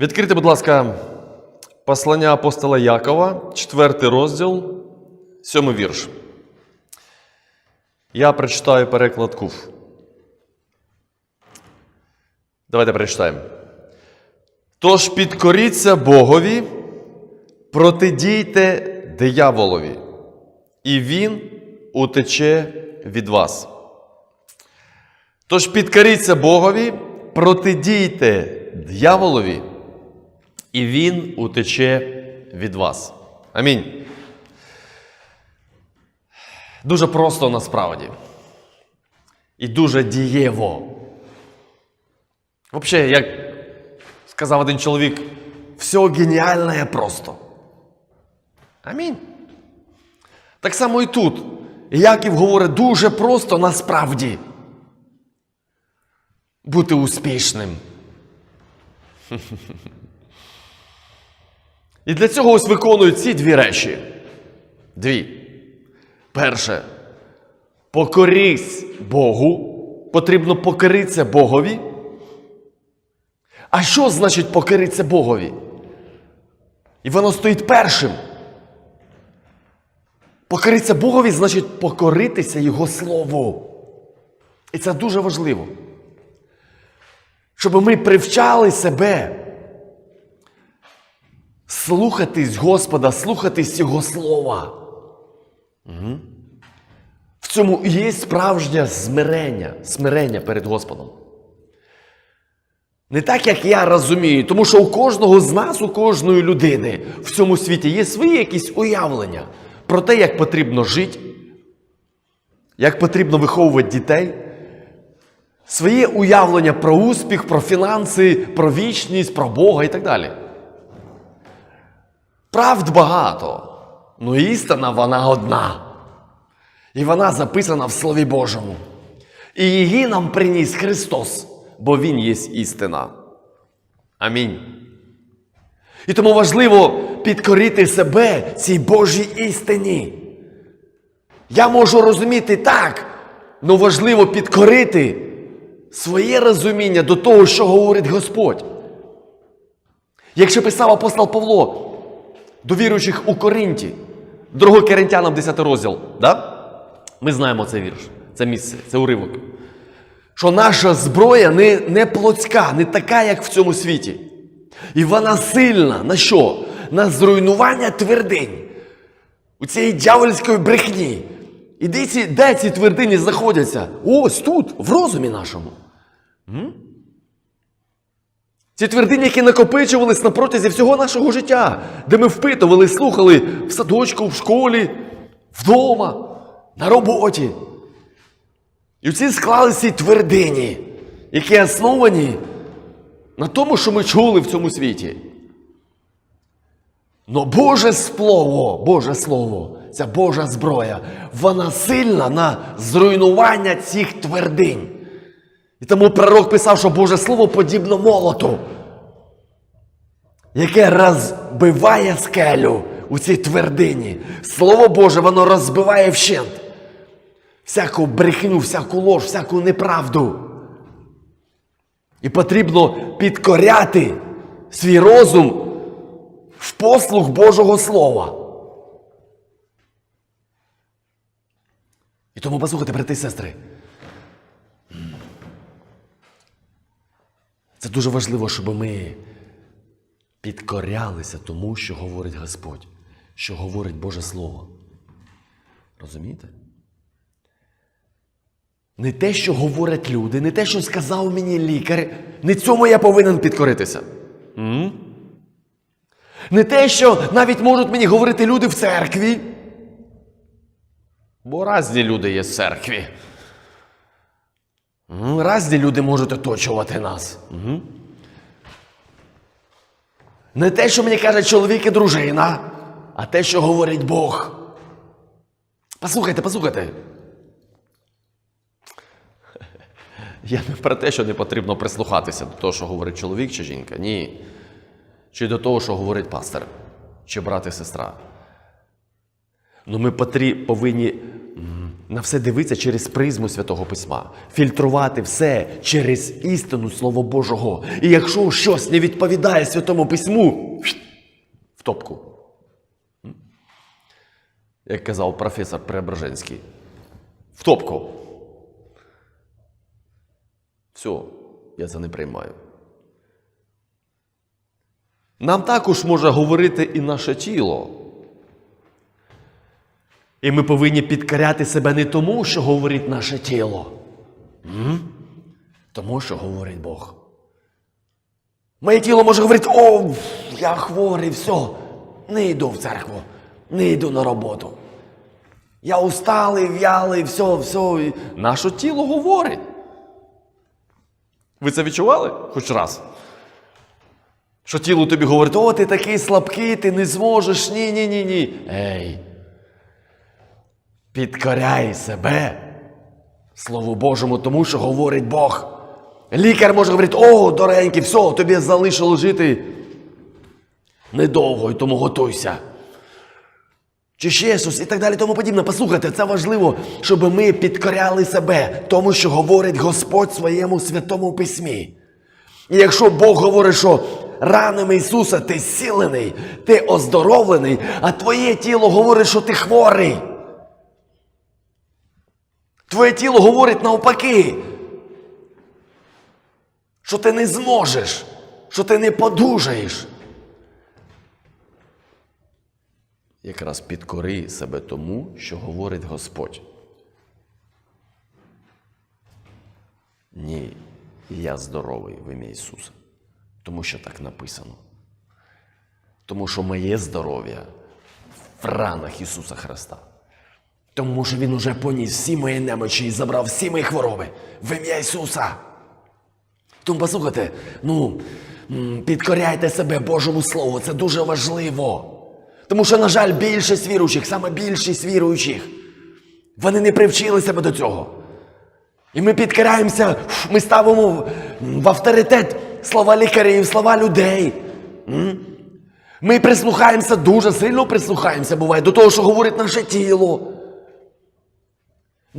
Відкрийте, будь ласка, послання апостола Якова, четвертий розділ, сьомий вірш. Я прочитаю переклад Куф. Давайте перечитаємо. Тож підкоріться Богові, протидійте дияволові, і він утече від вас. Тож підкоріться Богові, протидійте дияволові, і він утече від вас. Амінь. Дуже просто насправді. І дуже дієво. Взагалі, як сказав один чоловік, все геніальне просто. Амінь. Так само і тут. Яків говорить дуже просто насправді. Бути успішним. І для цього ось виконують ці дві речі. Дві. Перше. Покорись Богу. Потрібно покоритися Богові. А що значить покоритися Богові? І воно стоїть першим. Покоритися Богові значить покоритися Його Слову. І це дуже важливо. Щоб ми привчали себе слухатись Господа, слухатись Його Слова. Угу. В цьому є справжнє смирення, смирення перед Господом. Не так, як я розумію, тому що у кожного з нас, у кожної людини в цьому світі є свої якісь уявлення про те, як потрібно жити, як потрібно виховувати дітей, своє уявлення про успіх, про фінанси, про вічність, про Бога і так далі. Правд багато, але істина вона одна. І вона записана в Слові Божому. І її нам приніс Христос, бо Він є істина. Амінь. І тому важливо підкорити себе цій Божій істині. Я можу розуміти так, але важливо підкорити своє розуміння до того, що говорить Господь. Якщо писав апостол Павло до віруючих у Коринті, 2 Коринтянам 10 розділ, да? ми знаємо цей вірш, це місце, це уривок. Що наша зброя не, не плотська, не така, як в цьому світі. І вона сильна на що? На зруйнування твердинь. У цієї дьявольської брехні. І де ці, де ці твердині знаходяться? Ось тут, в розумі нашому. М? Ці твердині, які накопичувались на протязі всього нашого життя, де ми впитували, слухали в садочку, в школі, вдома, на роботі. І ці склалися ці твердині, які основані на тому, що ми чули в цьому світі. Но Боже Слово, Боже Слово, ця Божа зброя, вона сильна на зруйнування цих твердинь. І тому пророк писав, що Боже Слово подібно молоту, яке розбиває скелю у цій твердині. Слово Боже, воно розбиває вщент. Всяку брехню, всяку лож, всяку неправду. І потрібно підкоряти свій розум в послуг Божого Слова. І тому послухайте, брати і сестри. Це дуже важливо, щоб ми підкорялися тому, що говорить Господь, що говорить Боже Слово. Розумієте? Не те, що говорять люди, не те, що сказав мені лікар, не цьому я повинен підкоритися. М? Не те, що навіть можуть мені говорити люди в церкві. Бо різні люди є в церкві. М, Різні люди можуть оточувати нас. Мгм. Не те, що мені каже чоловік і дружина, а те, що говорить Бог. Послухайте, послухайте. Я не про те, що не потрібно прислухатися до того, що говорить чоловік чи жінка. Ні. Чи до того, що говорить пастор, чи брат і сестра. Ну ми потрі- повинні на все дивитися через призму Святого Письма, фільтрувати все через істину Слова Божого. І якщо щось не відповідає Святому Письму, в топку. Як казав професор Преображенський. В топку. Все, я це не приймаю. Нам також може говорити і наше тіло. І ми повинні підкоряти себе не тому, що говорить наше тіло, м? тому що говорить Бог. Моє тіло може говорити, о, я хворий, все, не йду в церкву, не йду на роботу. Я усталий, в'ялий, все, все. Наше тіло говорить. Ви це відчували хоч раз? Що тіло тобі говорить, о, ти такий слабкий, ти не зможеш, ні, ні, ні, ні. Ей. Підкоряй себе Слову Божому, тому що говорить Бог. Лікар може говорити, о, доренький, все, тобі залишило жити недовго, і тому готуйся. Чи ще щось і так далі, тому подібне. Послухайте, це важливо, щоб ми підкоряли себе, тому що говорить Господь своєму святому письмі. І якщо Бог говорить, що ранами Ісуса ти зцілений, ти оздоровлений, а твоє тіло говорить, що ти хворий. Твоє тіло говорить навпаки, що ти не зможеш, що ти не подужаєш. Якраз підкори себе тому, що говорить Господь. Ні, я здоровий в ім'я Ісуса. Тому що так написано. Тому що моє здоров'я в ранах Ісуса Христа. Тому що Він уже поніс всі мої немочі і забрав всі мої хвороби в ім'я Ісуса. Тому послухайте, ну, підкоряйте себе Божому Слову, це дуже важливо. Тому що, на жаль, більшість віруючих, саме більшість віруючих, вони не привчили себе до цього. І ми підкираємося, ми ставимо в- авторитет слова лікарів, слова людей. Ми прислухаємося, дуже сильно прислухаємося, буває, до того, що говорить наше тіло.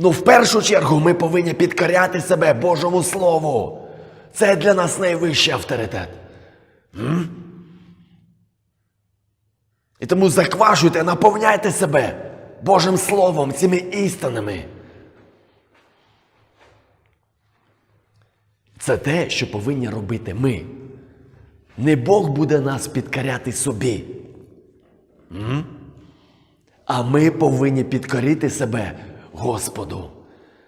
Ну, в першу чергу ми повинні підкоряти себе Божому Слову. Це для нас найвищий авторитет. М? І тому заквашуйте, наповняйте себе Божим Словом, цими істинами. Це те, що повинні робити ми. Не Бог буде нас підкоряти собі. М? А ми повинні підкорити себе Господу.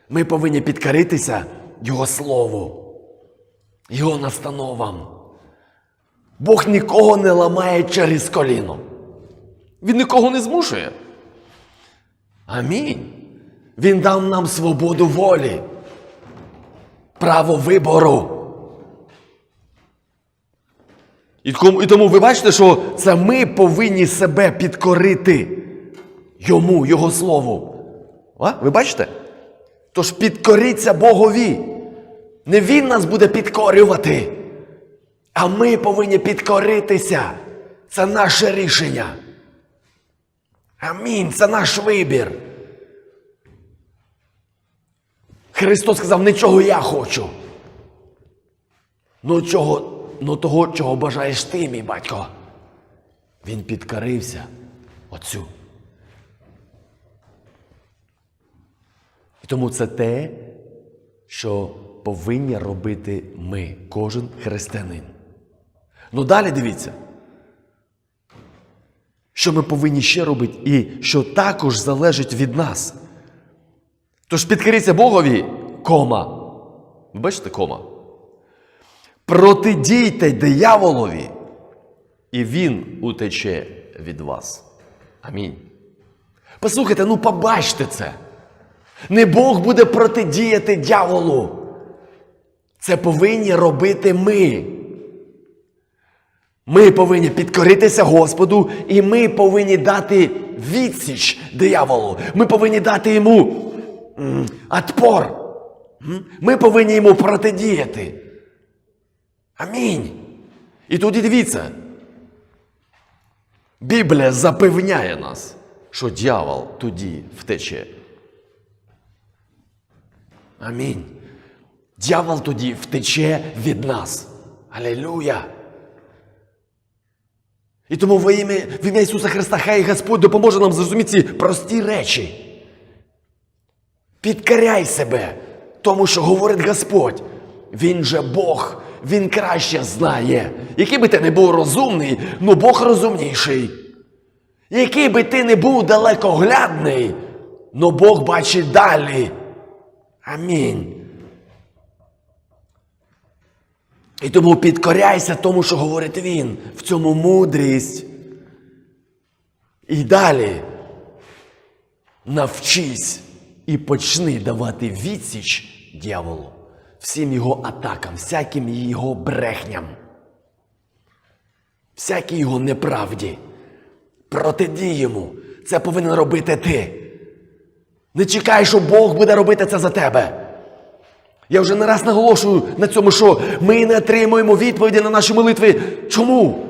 Ми повинні підкоритися Його Слову, Його настановам. Бог нікого не ламає через коліно. Він нікого не змушує. Амінь. Він дав нам свободу волі, право вибору. І тому, ви бачите, що це ми повинні себе підкорити йому, Його Слову. А? Ви бачите? Тож підкоріться Богові. Не Він нас буде підкорювати, а ми повинні підкоритися. Це наше рішення. Амінь. Це наш вибір. Христос сказав, нічого я хочу. Ну, чого, ну того, чого бажаєш ти, мій батько. Він підкорився Отцю. Тому це те, що повинні робити ми, кожен християнин. Ну далі дивіться. Що ми повинні ще робити, і що також залежить від нас. Тож підкоріться Богові, кома. Ви бачите кома? Протидійте дияволові, і він утече від вас. Амінь. Послухайте, ну побачте це. Не Бог буде протидіяти дьяволу. Це повинні робити ми. Ми повинні підкоритися Господу, і ми повинні дати відсіч дияволу. Ми повинні дати йому отпор. Ми повинні йому протидіяти. Амінь. І тоді дивіться. Біблія запевняє нас, що дьявол тоді втече. Амінь. Дьявол тоді втече від нас. Алілуя! І тому в ім'я Ісуса Христа, хай Господь допоможе нам зрозуміти ці прості речі. Підкоряй себе тому, що говорить Господь. Він же Бог, Він краще знає. Який би ти не був розумний, ну Бог розумніший. Який би ти не був далекоглядний, ну Бог бачить далі. Амінь. І тому підкоряйся тому, що говорить він. В цьому мудрість. І далі навчись і почни давати відсіч дьяволу, всім його атакам, всяким його брехням, всякій його неправді. Протидій йому. Це повинен робити ти. Не чекай, що Бог буде робити це за тебе. Я вже не раз наголошую на цьому, що ми не отримуємо відповіді на наші молитви. Чому?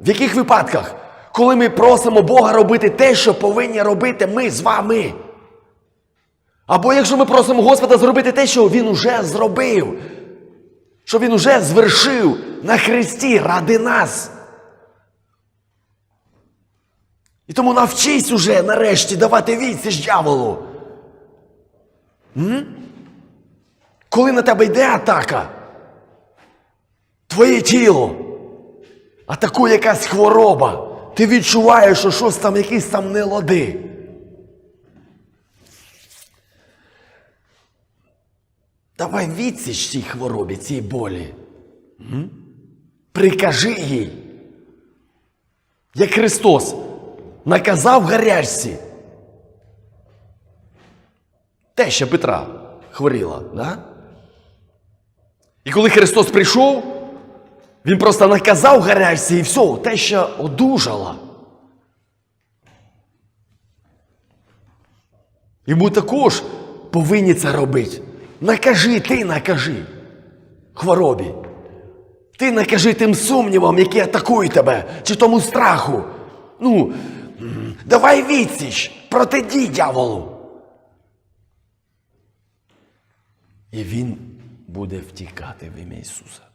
В яких випадках? Коли ми просимо Бога робити те, що повинні робити ми з вами. Або якщо ми просимо Господа зробити те, що Він уже зробив, що Він уже звершив на Христі ради нас. І тому навчись уже нарешті давати відсіч дьяволу. Коли на тебе йде атака, твоє тіло атакує якась хвороба, ти відчуваєш, що щось там, якісь там нелади. Давай відсіч цій хворобі, цій болі. Прикажи їй. Як Христос наказав гарячці. Теща Петра хворіла, да? І коли Христос прийшов, Він просто наказав гарячці і все, теща одужала. І ми також повинні це робити. Накажи, ти накажи хворобі. Ти накажи тим сумнівам, які атакують тебе, чи тому страху. Ну, давай відсіч, протидій дьяволу. І він буде втікати в ім'я Ісуса.